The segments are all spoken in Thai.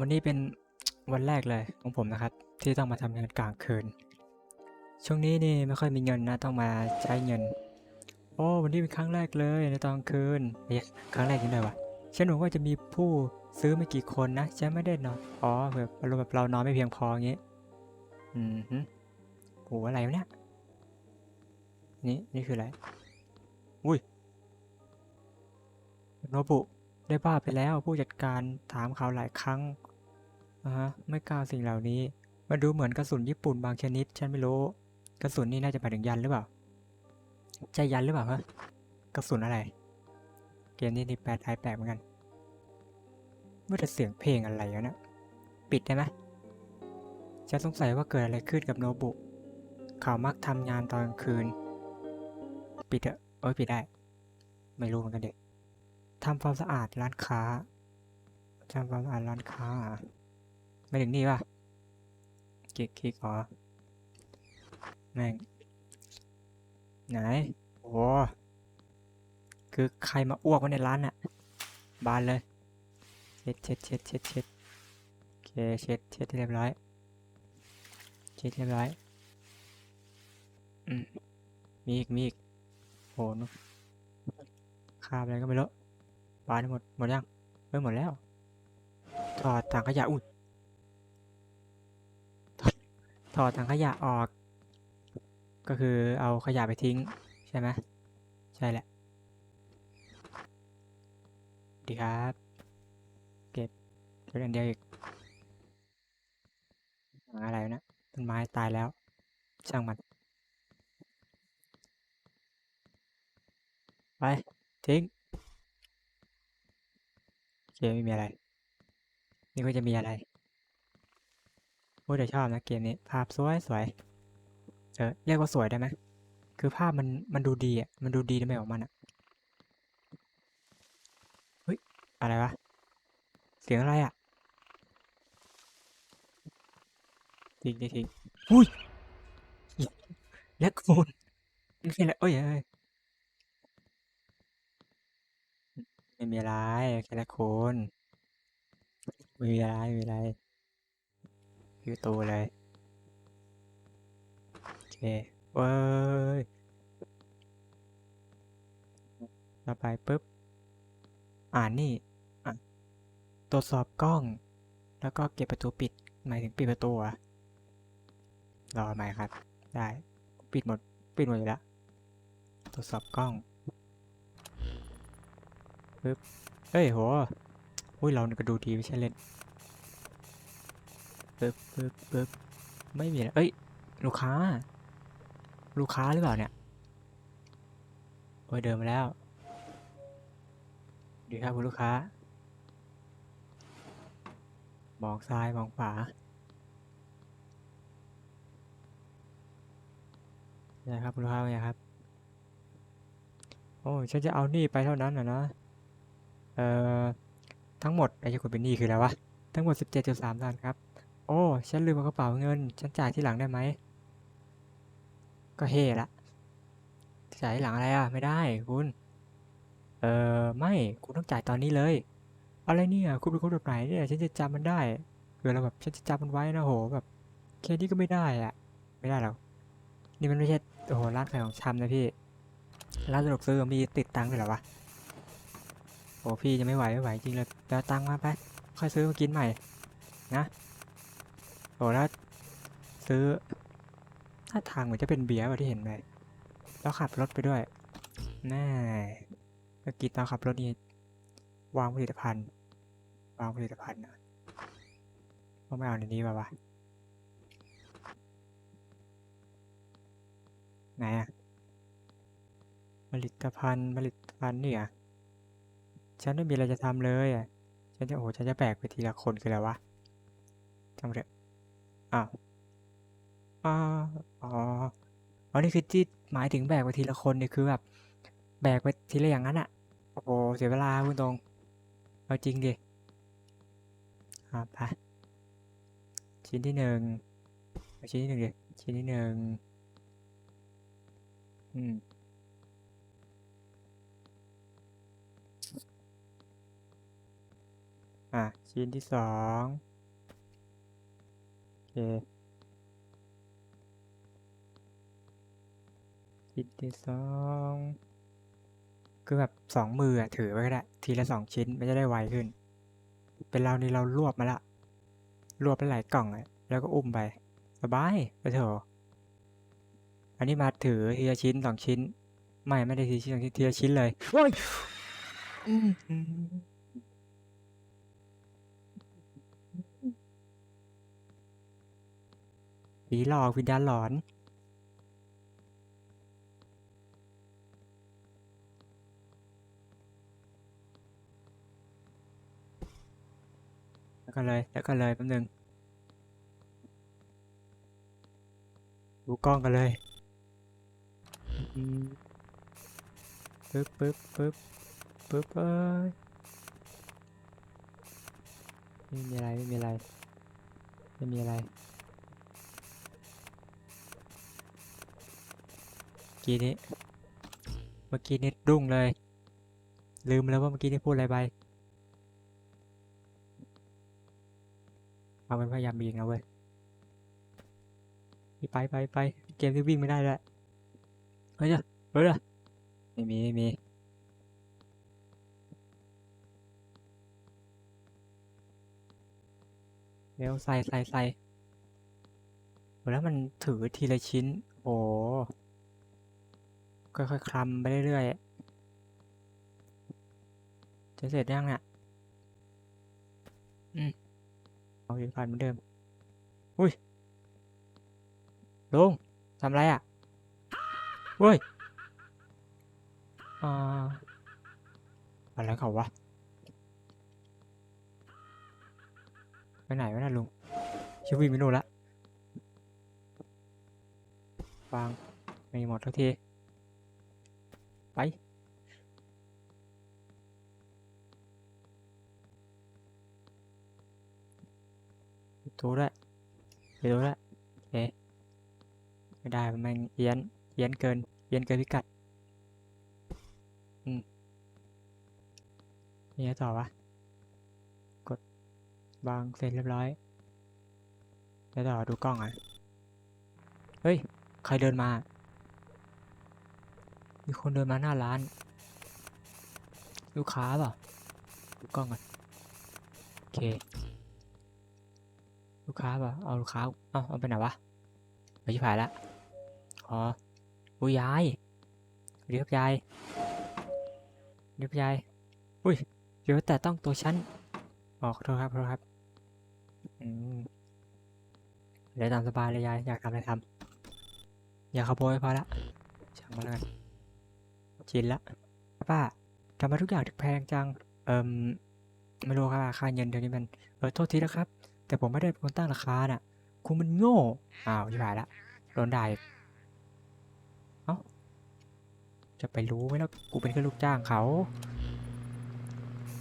วันนี้เป็นวันแรกเลยของผมนะครับ ที่ต้องมาทำงานกลางคืน ช่วงนี้นี่ไม่ค่อยมีเงินนะต้องมาใช้เงิน โอ้วันนี้เป็นครั้งแรกเลยในตอนคืนเฮ้ยครั้งแรกจริงด้วยวะฉันหวังว่าจะมีผู้ซื้อไม่กี่คนนะฉันไม่ได้นอนอ๋อแบบอารมณ์แบบเรานอนไม่เพียงพออย่างเงี้ยอืมฮึโหอะไรวะเนี่ยนี่นี่คืออะไรอุ้ยโนบุ ได้บ้าไปแล้วผู้จัดการถามเขาหลายครั้งอ่าฮะไม่กล้าสิ่งเหล่านี้ มันดูเหมือนกระสุนญี่ปุ่นบางชนิด ฉันไม่รู้ กระสุนนี่น่าจะหมายถึงยันหรือเปล่าใช่ยันหรือเปล่าฮะกระสุนอะไร เกมนี้นี่แปลไทยแปลกเหมือนกันว่าแต่เสียงเพลงอะไรวะเนะปิดได้ไหมฉันสงสัยว่าเกิดอะไรขึ้นกับโนบุ เขามักทำงานตอนกลางคืน ปิดเถอะเอ้ยปิดได้ ไม่รู้เหมือนกันเด็ก ทำความสะอาดร้านค้าทำความสะอาดร้านค้าไม่ถึงนี่ป่ะคลิกคลิกอ๋อแม่งไหนโอ้คือใครมาอ้วกไว้ในร้านน่ะบานเลยเช็ดเช็ดเช็ดเช็ดเช็ดโอเคเช็ดเช็ดเรียบร้อยเช็ดเรียบร้อยอืมมีอีกมีอีกโหนคาบอะไรก็ไม่รู้ บานห้หมด หมดยังเอ้ยหมดแล้วถอดถังขยะ อุ้ยถอดถอดถังขยะออก ก็คือเอาขยะไปทิ้ง ใช่ไหมใช่แหละ ดีครับ เก็บเก็บอันเดียวอีกอะไรนะต้นไม้ตายแล้ว ช่างมัน ไป ทิ้ง ไม่มีอะไร นี่ก็จะมีอะไรโอ้แต่ชอบนะเกมนี้ภาพสวยสวยเออเรียกว่าสวยได้ไหมคือภาพมันมันดูดีอะมันดูดีในแบบของมันอะเฮ้ยอะไรวะเสียงอะไรอะทิ้งทิ้งทิ้งอุ้ยแล้วกูนไม่ใช่แล้วเอ้ยเอ้ย ไม่มีอะไรแค่ละคนไม่มีอะไรไม่มีอะไรอยู่ตัวเลยโอเคเว้ยต่อไปปุ๊บ อ่านนี่ตรวจสอบกล้อง แล้วก็เก็บประตูปิด หมายถึงปิดประตูอะรอไหมครับ ได้ ปิดหมด ปิดหมดอยู่แล้ว ตรวจสอบกล้อง ปึ๊บเฮ้ยโหอุ้ยเรานี่ก็ดูดีไม่ใช่เล่นปึ๊บปึ๊บปึ๊บไม่มีอะเอ้ย ลูกค้า ลูกค้าหรือเปล่าเนี่ยโอ้ยเดินมาแล้วดีครับคุณลูกค้ามองซ้ายมองขวานี่ครับคุณลูกค้าเป็นไงครับ โอ้ฉันจะเอานี้ไปเท่านั้นนะนะ เอ่อทั้งหมดไอ้ที่คุณเป็นหนี้คืออะไรวะ ทั้งหมด 17.3ล้านครับ โอ้ ฉันลืมกระเป๋าเงิน ฉันจ่ายที่หลังได้ไหม ก็เฮ่ละ จ่ายที่หลังอะไรอะ ไม่ได้คุณ เอ่อ ไม่ คุณต้องจ่ายตอนนี้เลย อะไรเนี่ย คุณเป็นคนแบบไหนเนี่ย ฉันจะจำมันได้คือเราแบบฉันจะจำมันไว้นะโหแบบแค่นี้ก็ไม่ได้อะ ไม่ได้หรอกนี่มันไม่ใช่โอ้โหร้านขายของชำนะพี่ ร้านสะดวกซื้อมีติดตังค์ด้วยเหรอวะ โอ้พี่จะไม่ไหวไม่ไหวจริงเลยไปเอาตังค์มาไปค่อยซื้อมากินใหม่นะโอ้แล้วซื้อถ้าทางเหมือนจะเป็นเบียร์ว่ะที่เห็นไปแล้วขับรถไปด้วยแน่เมื่อกี้ตอนขับรถนี่วางผลิตภัณฑ์วางผลิตภัณฑ์นะว่าไม่เอาในนี้ป่าวะไหนอะผลิตภัณฑ์ผลิตภัณฑ์นี่ย ฉันไม่มีอะไรจะทำเลยอะฉันจะโอ้ฉันจะแบกไปทีละคนคืออะไรวะทำเถอะอ้าวอ้าวอ๋ออ๋อนี่คือที่หมายถึงแบกไปทีละคนเนี่ยคือแบบแบกไปทีละอย่างนั้นอะ โอ้โหเสียเวลาพูดตรง เอาจริงดิอะไปชิ้นที่หนึ่งเอาชิ้นที่หนึ่งดิชิ้นที่หนึ่งอืม อะ ชิ้นที่สองโอเคชิ้นที่สองคือแบบสองมืออะถือไว้ก็ได้ ทีละสองชิ้นมันจะได้ไวขึ้น เป็นเรานี่เรารวบมาละ รวบไปหลายกล่องอะแล้วก็อุ้มไป สบายไปเถอะอันนี้มาถือทีละชิ้นสองชิ้น ไม่ไม่ได้ทีละชิ้นสองชิ้นทีละชิ้นเลยโอ้ยอืมอืม ผีหลอกวิญญาณหลอนแล้วก็เลยแล้วก็เลยแป๊บนึงดูกล้องกันเลยปึ๊บปึ๊บปึ๊บปึ๊บเอ้ยไม่มีอะไรไม่มีอะไรไม่มีอะไร เมื่อ กี้นี้ เมื่อกี้นี้รุ่งเลย ลืมแล้วว่าเมื่อกี้นี้พูดอะไรไปเอาเป็นพยายามยิงนะเว้ยไปไปไปเกมที่วิ่งไม่ได้แล้วเฮ้ยเจ้าเฮ้ยจ้าไม่มีไม่มีเร็วใส่ใส่ใส่โหแล้วมันถือทีละชิ้น โอ้ ค่อยๆคลำไปเรื่อยๆ จะเสร็จยังเนี่ยอืมเอาอยู่ผ่านเหมือนเดิม อุ้ยลุงทำไรอะเว้ยอ่าอะไรเขาวะ ไปไหนวะน่ะลุงชิววิ่งไม่รู้ละวางไม่หมดทุกที ไปปิดตัวด้วยปิดตัวด้วยโอเคไม่ได้มันแม่งเอียนเอียนเกินเอียนเกินพิกัด อืมนี่ไงต่อวะ กดวางเสร็จเรียบร้อยแล้วต่อดูกล้องอะ เฮ้ย ใครเดินมา มีคนเดินมาหน้าร้าน ลูกค้าเปล่าดูกล้องก่อนโอเค ลูกค้าเปล่าเอาลูกค้าเอาเอาไปไหนวะไปชิบหายละอ๋ออุ้ยยายเรียกยายเรียกยายอุ้ยเดี๋ยวแต่ต้องตัวฉันอ๋อขอโทษครับขอโทษครับอืมเดี๋ยวตามสบายเลยยายอยากทำอะไรทำอย่าขโมยพอละช่างมาแล้วกัน ชินละป้าทำไมทุกอย่างถึงแพงจัง เอิมไม่รู้ครับว่าค่าเงินเดี๋ยวนี้มัน เออโทษทีนะครับ แต่ผมไม่ได้เป็นคนตั้งราคาน่ะ คุณมันโง่ อ้าวชิบหายละโดนด่าเอ้า จะไปรู้ไหมล่ะกูเป็นแค่ลูกจ้างเขา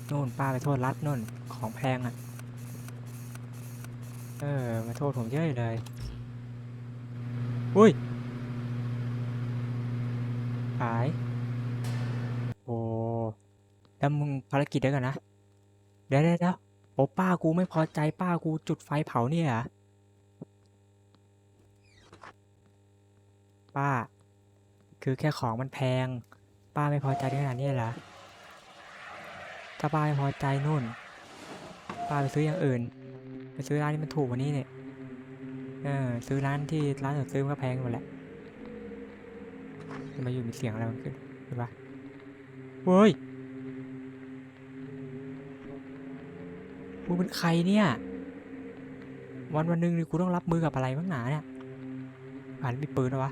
โน่นป้าไปโทษรัฐโน่นของแพงอะ เออ มาโทษผมเยอะเลย อุ้ยหาย แล้วมึงภารกิจเดี๋ยวก่อนนะ เดี๋ยวเดี๋ยวโอ้ป้ากูไม่พอใจป้ากูจุดไฟเผาเนี่ยป้า คือแค่ของมันแพง ป้าไม่พอใจขนาดนี้เหรอถ้าป้าไม่พอใจนู่น ป้าไปซื้ออย่างอื่น ไปซื้อร้านที่มันถูกกว่านี้เนี่ยเออซื้อร้านที่ร้านอื่นซื้อมันก็แพงหมดแหละทำไมาอยู่มีเสียงอะไรมันขึ้นเห็นปะเฮ้ย กูเป็นใครเนี่ย วันวันหนึ่งนี่กูต้องรับมือกับอะไรบ้างหนาเนี่ยอ่านมีปืนเหรอวะ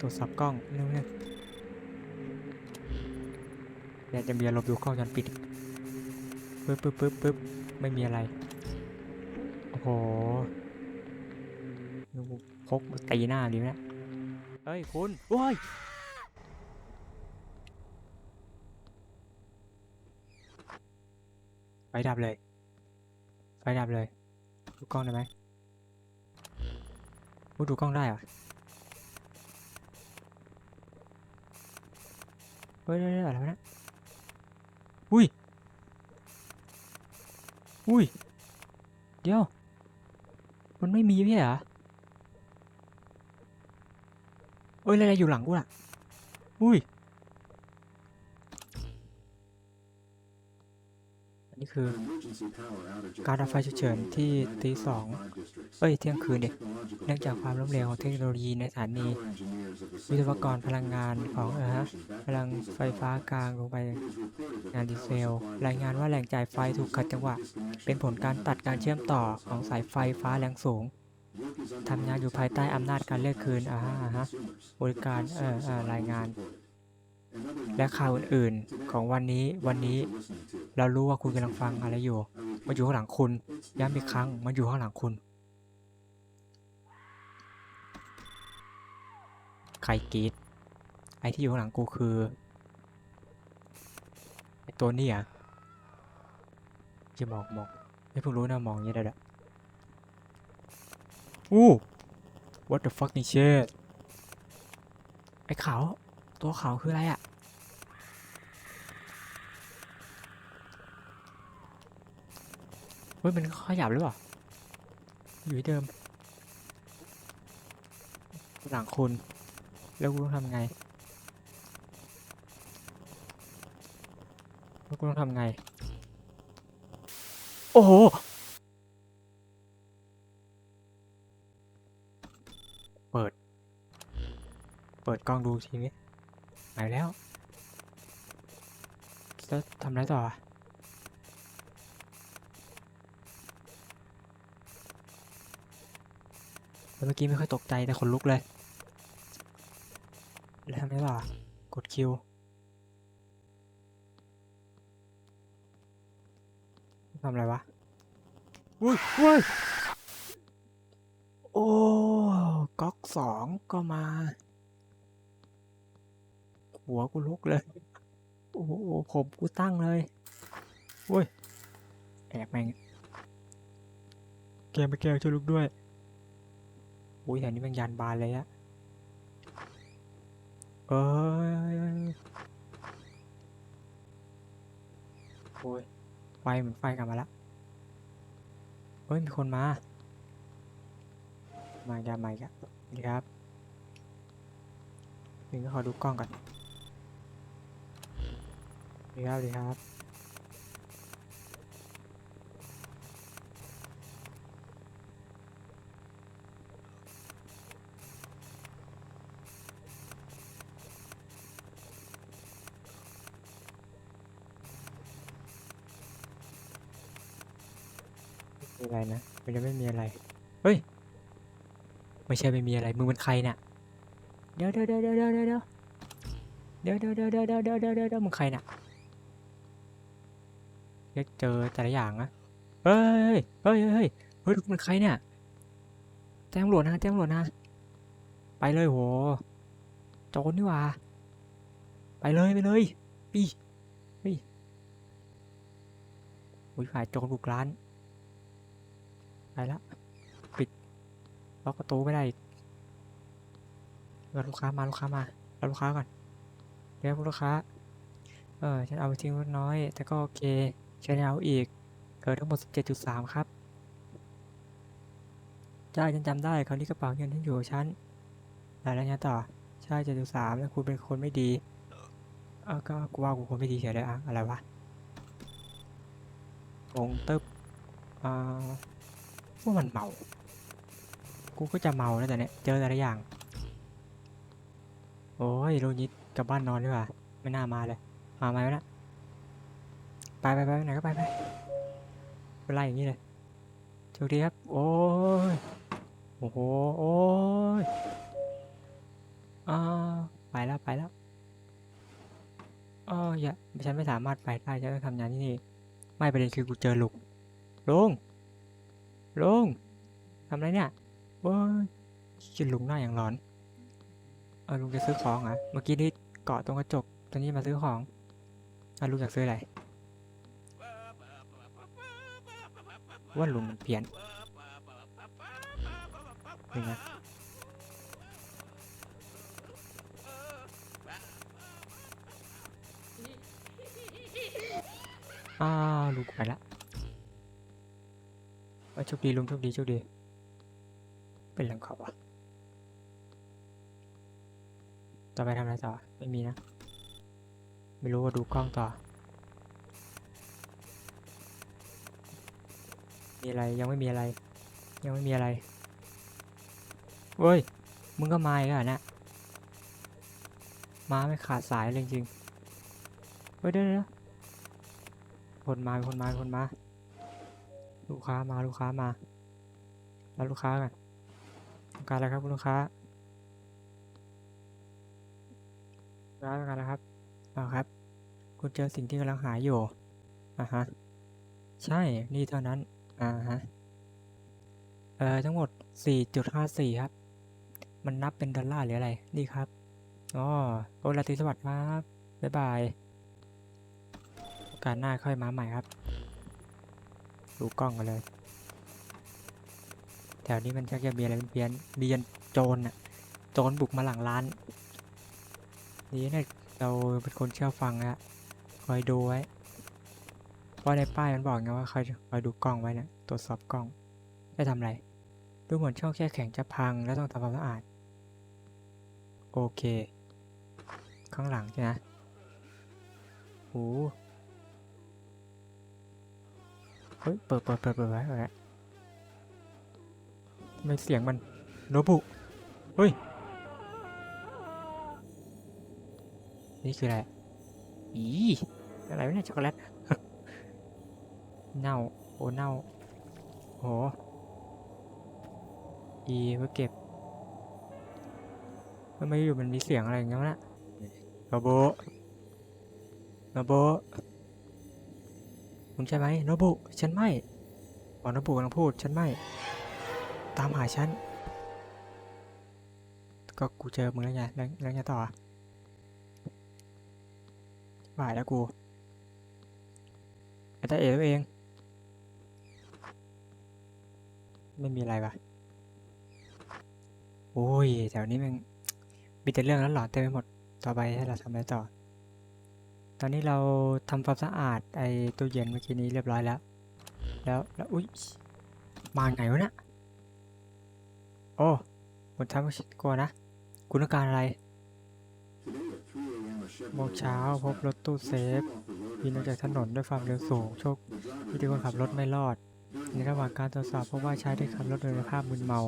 ตรวจสอบกล้องนึงนึงเดี๋ยวจะมีอารมณ์ดูกล้องจรปิดปึ๊บปึ๊บปึ๊บปึ๊บไม่มีอะไร โอ้โหนึกว่าพกตีหน้าดิเนี่ยเฮ้ย คุณ โอ้ย ฟดับเลย ไฟดับเลย ดูกล้องได้ไหมพูดูกล้องได้เหรอเฮ้ยเฮ้ยอะไรวะอุ้ย อุ้ย เดี๋ยว มันไม่มีพี่เหรอเอ้ยอะไรอยู่หลังกูล่ะ อุ้ย นนี้คือการดับไฟฉุกเฉินที่ตีสองเอ้ยเที่ยงคืนดิเนื่องจากความล้มเหลวของเทคโนโลยีในสถานี วิศวกรพลังงานของเออฮะพลังไฟฟ้ากลางลงไปงานดีเซล รายงานว่าแหล่งจ่ายไฟถูกขัดจังหวะ เป็นผลการตัดการเชื่อมต่อของสายไฟฟ้าแรงสูงทำงานอยู่ภายใต้อำนาจการเรียกคืนอ่าฮะอ่าฮะบริการเอ่อเอ่อรายงาน และข่าวอื่นๆของวันนี้วันนี้ เรารู้ว่าคุณกำลังฟังอะไรอยู่ มันอยู่ข้างหลังคุณ ย้ำอีกครั้ง มันอยู่ข้างหลังคุณ ใครกรีดไอ้ที่อยู่ข้างหลังกูคือไอ้ตัวนี่อะจะมองมองไม่เพิ่งรู้นะมองย่างนี้ได้ด้วยอู้ what the fuck นี่เชดไอ้ขาว ตัวขาวคืออะไรอะ เฮ้ย มันขยับหรือเปล่า อยู่ที่เดิม หลังคุณ แล้วกูต้องทำไงแล้วกูต้องทำไง โอ้โหเปิด เปิดกล้องดูทีนี้ ไหนแล้วจะทำอะไรต่ออะแล้วเมื่อกี้ไม่ค่อยตกใจแต่ขนลุกเลย แล้วทำไงต่ออะกดคิวทำอะไรวะ อุ้ยอุ้ยโอ้ ก๊อกสองก็มา หัวกูลุกเลย โอ้โหผมกูตั้งเลยอุ้ยแอบแม่งแกไม่แกช่วยลุกด้วยอุ้ยแถวนี้แม่งยานบานเลยอะเอ้ยโอ้ยไฟเหมือนไฟกลับมาล้วเฮ้ยมีคนมา มาอีกแล้วมาอีกแล้วสวัสดีครับนี่ก็ขอดูกล้องก่อน ดีครับดีครับมีอะไรนะ มันจะไม่มีอะไร เฮ้ย ไม่ใช่ไม่มีอะไร มึงเป็นใครเนี่ยเดี๋ยวเดี๋ยวเดี๋ยวเดี๋ยวเดี๋ยวเดี๋ยวเดี๋ยวเดี๋ยวเดี๋ยวเดี๋ยวเดี๋ยวเดี๋ยวเดี๋ยวเดี๋ยวเดี๋ยวมึงใครเนี่ย เรียกเจอแต่ละอย่างนะเฮ้ยเฮ้ยเฮ้ยเฮ้ยเฮ้ยมึงเป็นใครเนี่ยแจ้งตำรวจนะแจ้งตำรวจนะ ไปเลยโหโจรนี่ว่า ไปเลยไปเลยปีเฮ้ยอุ้ยฝ่ายโจรบุกร้าน ไปละ ปิดล็อกประตูไม่ได้อีกรอลูกค้ามาลูกค้ามารอลูกค้าก่อนเดี๋ยวลูกค้า เออฉันเอาไปทิ้งน้อย แต่ก็โอเค ฉันเอาอีกเออทั้งหมด 17.3 ครับใช่ฉันจำได้คราวนี้กระเป๋าเงินที่อยู่กับฉันอะไรแล้วไงต่อ ใช่7.3 แล้วคุณเป็นคนไม่ดีเออก็กูว่ากูคนไม่ดีเฉยเลยอะอะไรวะงงตึ๊บอ่าว่ามันเมา กูก็จะเมาแล้วแต่เนี้ยเจอแต่ละอย่าง โอ้ยโรนิดกลับบ้านนอนดีกว่า ไม่น่ามาเลย มาไหมวะเนะ ไปไปไปไหนก็ไปไปเป็นไรอย่างนี้เลยโชคดีครับ โอ้ย โอ้โห โอ้ยอ้าไปแล้วไปแล้วอ้าอย่าฉันไม่สามารถไปได้ฉันต้องทำงานที่นี่ไม่ประเด็นคือกูเจอลุงลุงลุงทำไรเนี่ยโอ้ยคิดลุงหน้าอย่างร้อนเออลุงจะซื้อของเหรอะเมื่อกี้นี่เกาะตรงกระจกตอนนี้มาซื้อของอะลุงอยากซื้ออะไร ว่าลุงเปลี่ยนนี่นะอ้าวลุงไปละโชคดีลุงโชคดีโชคดี เป็นหลังเขาวะต่อไปทำอะไรต่อ ไม่มีนะ ไม่รู้ว่าดูกล้องต่อ มีอะไรยังไม่มีอะไร ยังไม่มีอะไรเว้ยมึงก็มาอีกแล้วนะมาไม่ขาดสายเลยจริงเฮ้ยเดี๋ยวเดี๋ยวคนมาคนมาคนมา ลูกค้ามาลูกค้ามาแล้วลูกค้ากันต้องการอะไรครับคุณลูกค้าลูกค้าต้องการอะไรครับเอาครับ คุณเจอสิ่งที่กำลังหาอยู่อ่าฮะใช่นี่เท่านั้น อ่าฮะ เอ่อ ทั้งหมด 4.54 ครับ มันนับเป็นดอลลาร์หรืออะไร นี่ครับ อ๋อโอลาตรีสวัสดิ์ครับ บ๊ายบาย โอกาสหน้าค่อยมาใหม่ครับ ดูกล้องกันเลย แถวนี้มันชักจะมีอะไรเปลี่ยนๆมียันโจรน่ะ โจรบุกมาหลังร้าน นี่เนี่ยเราเป็นคนเชื่อฟังนะคอยดูไว้ เพราะในป้ายมันบอกไงว่าคอยคอยดูกล้องไว้นะตรวจสอบกล้อง ได้ทำอะไร ดูเหมือนช่องแช่แข็งจะพังแล้วต้องทำความสะอาด โอเค ข้างหลังใช่ไหมโอ้เฮ้ย เปิดเปิดเปิดเปิดไว้เปิดไว้ไม่เสียงมันโนบุเฮ้ย นี่คืออะไร อีอะไรวะเนี่ยช็อกโกแลต เน่า โอ้เน่า โห อีเพื่อเก็บทำไม่อยู่มันมีเสียงอะไรอย่างเงี้ยวะนะโนบุโนบุคุณใช่ไหมโนบุฉันไม่บอกโนบุกำลังพูด ฉันไม่ ตามหาฉัน ก็กูเจอมึงแล้วไง แล้วแล้วไงต่อบ่ายแล้วกูไอ้ตาเอ๋ตัวเอง ไม่มีอะไรปะโอ้ยแถวนี้มันมีแต่เรื่องนั้นหลอนเต็มไปหมดต่อไปให้เราทำอะไรต่อ ตอนนี้เราทำความสะอาดไอ้ตู้เย็นเมื่อกี้นี้เรียบร้อยแล้ว แล้วแล้วอุ้ยมาไงวะเนะโอ้คุณทำกลัวนะ คุณต้องการอะไรโมงเช้าพบรถตู้เซฟบินออกจากถนนด้วยความเร็วสูง โชคดีที่คนขับรถไม่รอด ในระหว่างการตรวจสอบเพบว่าชายได้ขับรถโดยภาพมึนเมา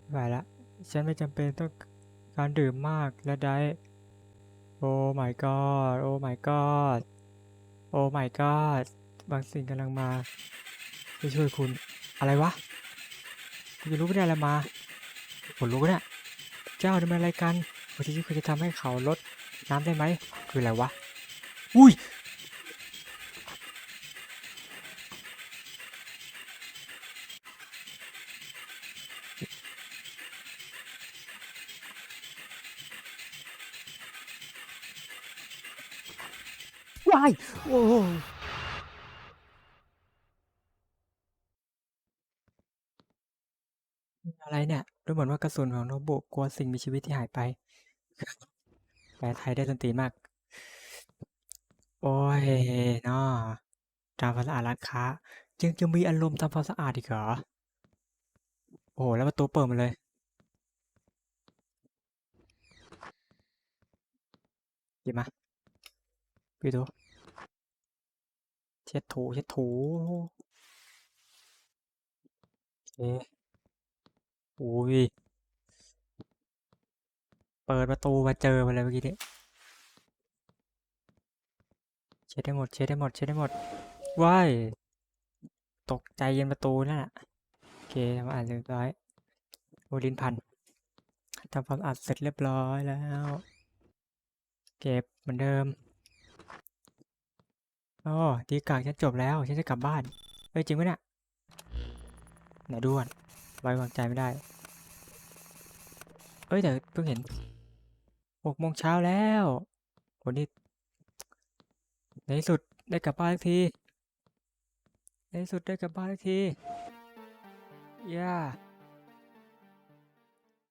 ไม่ไหวละ ฉันไม่จำเป็นต้องการดื่มมากและได้ โอ้ my god โอ้ my god โอ้ my god บางสิ่งกำลังมาไปช่วยคุณ อะไรวะ คุณจะรู้ไม่ได้อะไรมาผมรู้เนี่ยเจ้าดำเนินรการวันที่คุณจะทำให้เขาลดน้ำได้ไหม คืออะไรวะ อุ้ย โอ้อะไรเนี่ย ดูเหมือน ว่ากระสุนของโนบุกลัวสิ่งมีชีวิตที่หายไป แปลไทยได้ดนตรีมาก โอ้ยเนาะทำความสะอาดร้านค้ายังจะมีอารมณ์ทำความสะอาดอีกเหรอ โอ้โห แล้วประตูเปิดมาเลย หยิบมาพี่ดูเช็ดถูเช็ดถูโอเคโอ้ย เปิดประตูมาเจอมาเลยเมื่อกี้นี้เช็ดได้หมดเช็ดได้หมดเช็ดได้หมดว้ายตกใจเย็นประตูนั่นแหละโอเคทำความสะอาดเรียบร้อยโอลินพันทำความอาดเสร็จเรียบร้อยแล้ว เก็บเหมือนเดิมอ๋อดีกากฉันจบแล้วฉันจะกลับบ้านเฮ้ยจริงไหมเนี่ยไหนดูก่อนไว้วางใจไม่ได้เอ้ยแต่เพิ่งเห็น หกโมงเช้าแล้วโหนี่ในสุดได้กลับบ้านสักที ในสุดได้กลับบ้านสักที ย่า